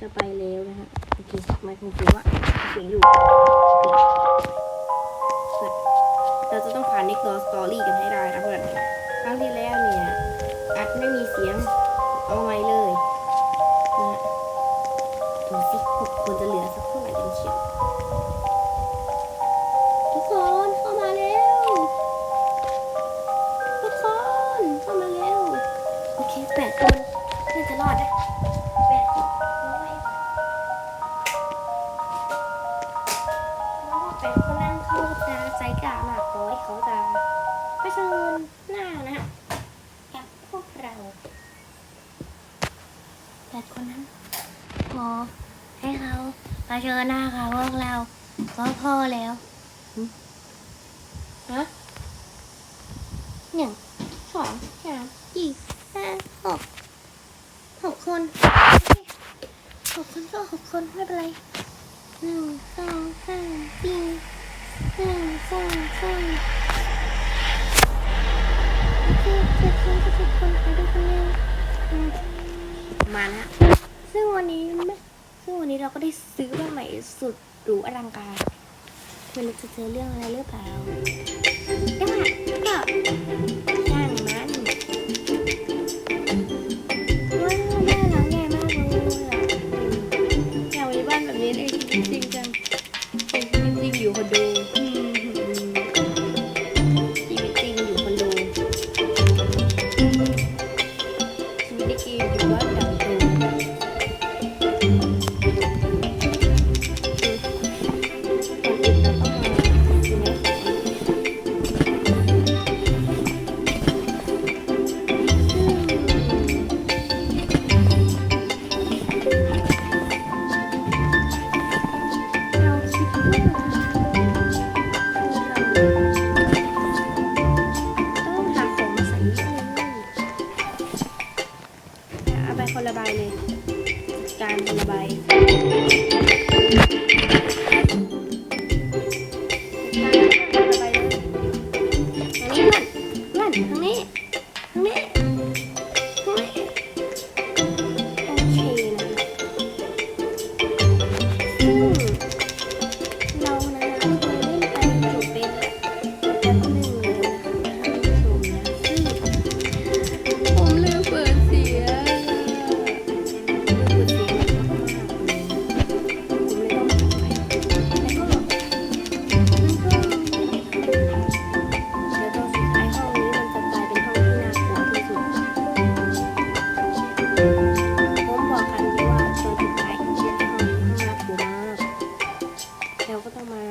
จะไปแล้วนะฮะโอเคไม่คงคิดว่าเสียงอยู่เราจะต้องผ่านในคลอสตอรี่กันให้ได้นะเพื่อนครั้งที่แล้วเนี่ยอัดไม่มีเสียงเอาไว้เลยนะฮะดูสิหกคนจะเหลือสักเท่าไหร่กันเชียวทุกคนเข้ามาเร็วทุกคนเข้ามาเร็วโอเคแปดคน แปดคนนั้นเขาจะใจกล้ามากพอที่เขาจะเผชิญหน้านะฮะกับพวกเราแปดคนนั้นพอให้เขาเผชิญหน้าค่ะพวกเราก็พอแล้วหึฮะหนึ่งสองสามสี่ห้าหกหกคนหกคนก็หกคนไม่เป็นไร หนึ่งสองสามสี่หนึ่งสองสามเจ็ดเจ็ดคนก็เจ็ดคนไปด้วยคนหนึ่งอืมมานะซึ่งวันนี้ไม่ซึ่งวันนี้เราก็ได้ซื้อบ้านใหม่สุดหรูอลังการไม่รู้จะเจอเรื่องอะไรหรือเปล่าแต่ว่าก็ช่างมันว้ บ้า ต้องหาของมาใส่นิดนึงเอาไปคนละใบเลย การคนละใบ ผมบอกใครที่ว่าตอนสุดท้ายเช็ดห้องน่ากลัวมากเราก็ต้องมา